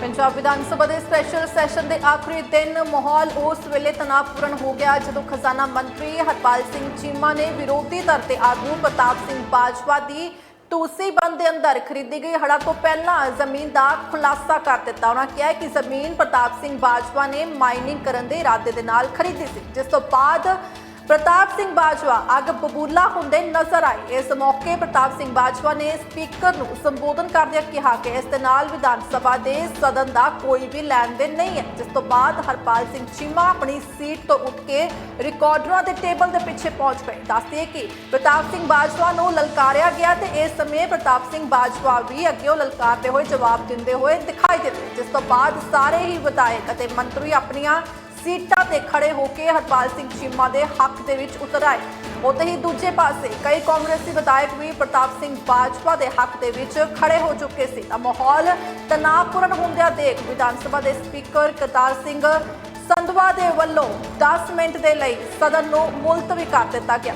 ਪੰਜਾਬ ਵਿਧਾਨ ਸਭਾ ਦੇ special session ਦੇ ਆਖਰੀ ਦਿਨ ਮਾਹੌਲ ਉਸ ਵੇਲੇ ਤਣਾਅਪੂਰਨ ਹੋ ਗਿਆ, ਜਦੋਂ ਖਜ਼ਾਨਾ ਮੰਤਰੀ ਹਰਪਾਲ ਸਿੰਘ ਚੀਮਾ ਨੇ ਵਿਰੋਧੀ ਧਿਰ ਦੇ ਆਗੂ ਪ੍ਰਤਾਪ ਸਿੰਘ ਬਾਜਵਾ ਦੀ ਟੂਸੀ ਬੰਦ ਦੇ ਅੰਦਰ ਖਰੀਦੀ ਗਈ। ਹੜਾ ਤੋਂ ਪਹਿਲਾਂ ਜ਼ਮੀਨ ਦਾ ਖੁਲਾਸਾ ਕਰ ਦਿੱਤਾ। ਉਹਨਾਂ ਕਿਹਾ ਕਿ ਜ਼ਮੀਨ ਪ੍ਰਤਾਪ ਸਿੰਘ ਬਾਜਵਾ ਨੇ ਮਾਈਨਿੰਗ ਕਰਨ ਦੇ ਇਰਾਦੇ ਦੇ ਨਾਲ ਖਰੀਦੀ ਸੀ। ਜਿਸ ਤੋਂ ਬਾਅਦ ਪ੍ਰਤਾਪ ਸਿੰਘ ਬਾਜਵਾ ਅੱਗ ਬਬੂਲਾ ਹੁੰਦੇ ਨਜ਼ਰ ਆਏ। ਇਸ ਮੌਕੇ ਪ੍ਰਤਾਪ ਸਿੰਘ ਬਾਜਵਾ ਨੇ ਸਪੀਕਰ ਨੂੰ ਸੰਬੋਧਨ ਕਰਦਿਆਂ ਕਿਹਾ ਕਿ ਇਸ ਦੇ ਨਾਲ ਵਿਧਾਨ ਸਭਾ ਦੇ ਸਦਨ ਦਾ ਕੋਈ ਵੀ ਲੈਣ ਦੇਣ ਨਹੀਂ ਹੈ, ਜਿਸ ਤੋਂ ਬਾਅਦ ਹਰਪਾਲ ਸਿੰਘ ਚੀਮਾ ਆਪਣੀ ਸੀਟ ਤੋਂ ਉੱਠ ਕੇ ਰਿਕਾਰਡਰਾਂ ਦੇ ਟੇਬਲ ਦੇ ਪਿੱਛੇ ਪਹੁੰਚ ਗਏ ਦੱਸਦੇ ਕਿ ਪ੍ਰਤਾਪ ਸਿੰਘ ਬਾਜਵਾ ਨੂੰ ਲਲਕਾਰਿਆ ਗਿਆ ਤੇ ਇਸ ਸਮੇਂ ਪ੍ਰਤਾਪ ਸਿੰਘ ਬਾਜਵਾ ਵੀ ਅੱਗੇ ਲਲਕਾਰਦੇ ਹੋਏ ਜਵਾਬ ਦਿੰਦੇ ਹੋਏ ਦਿਖਾਈ ਦਿੱਤੇ, ਜਿਸ ਤੋਂ ਬਾਅਦ ਸਾਰੇ ਹੀ ਵਿਧਾਇਕ ਅਤੇ ਮੰਤਰੀ ਆਪਣੀਆਂ ਸੀਟਾਂ ਤੇ ਖੜੇ ਹੋ ਕੇ ਹਰਪਾਲ ਸਿੰਘ ਚੀਮਾ ਦੇ ਹੱਕ ਦੇ ਵਿੱਚ ਉਤਰ ਆਏ। ਉੱਥੇ ਹੀ ਦੂਜੇ ਪਾਸੇ ਕਈ ਕਾਂਗਰਸੀ ਵਿਧਾਇਕ ਵੀ ਪ੍ਰਤਾਪ ਸਿੰਘ ਬਾਜਵਾ ਦੇ ਹੱਕ ਦੇ ਵਿੱਚ ਖੜੇ ਹੋ ਚੁੱਕੇ ਸੀ। ਤਾਂ ਮਾਹੌਲ ਤਣਾਅਪੂਰਨ ਹੁੰਦਿਆਂ ਦੇਖ ਵਿਧਾਨ ਸਭਾ ਦੇ ਸਪੀਕਰ ਕਰਤਾਰ ਸਿੰਘ ਸੰਧਵਾ ਦੇ ਵੱਲੋਂ 10 ਮਿੰਟ ਦੇ ਲਈ ਸਦਨ ਨੂੰ ਮੁਲਤਵੀ ਕਰ ਦਿੱਤਾ ਗਿਆ।